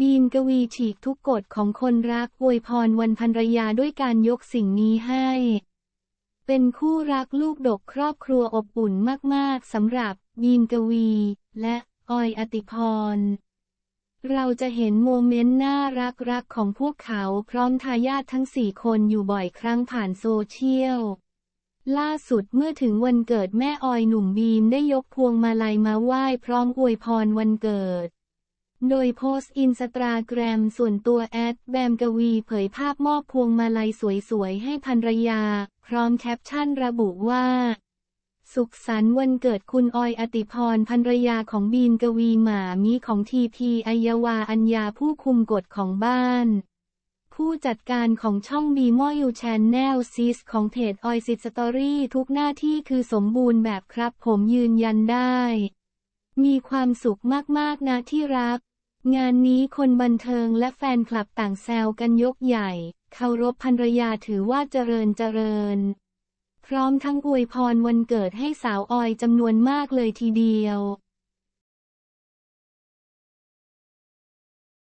บีมกวีฉีกทุกกฎของคนรักอวยพรวันภรรยาด้วยการยกสิ่งนี้ให้ เป็นคู่รักลูกดกครอบครัวอบอุ่นมากๆสำหรับบีมกวี และออยอติพร เราจะเห็นโมเมนต์น่ารักรักของพวกเขาพร้อมทายาททั้งสี่คนอยู่บ่อยครั้งผ่านโซเชียลล่าสุดเมื่อถึงวันเกิดแม่ออยหนุ่มบีมได้ยกพวงมาลัยมาไหว้พร้อมอวยพรวันเกิด โดยโพสต์อินสตาแกรมส่วนตัวแอดแบมกวีเผยภาพมอบพวงมาลัยสวยๆ ให้ภรรยา พร้อมแคปชั่นระบุว่า สุขสันต์วันเกิดคุณออยอติพรภรรยาของบีมกวีหมามีของทีพีอัยวาอัญญาผู้คุมกฎของบ้าน ผู้จัดการของช่องบีมอยูแชนแนลซิสของเพจออยซิสตอรี่ทุกหน้าที่คือสมบูรณ์แบบครับผมยืนยันได้ มีความสุขมากๆนะที่รัก งานนี้คนบันเทิงและแฟนคลับต่างแซวกันยกใหญ่ เคารพภรรยาถือว่าเจริญเจริญ พร้อมทั้งอวยพรวันเกิดให้สาวออยจำนวนมากเลยทีเดียว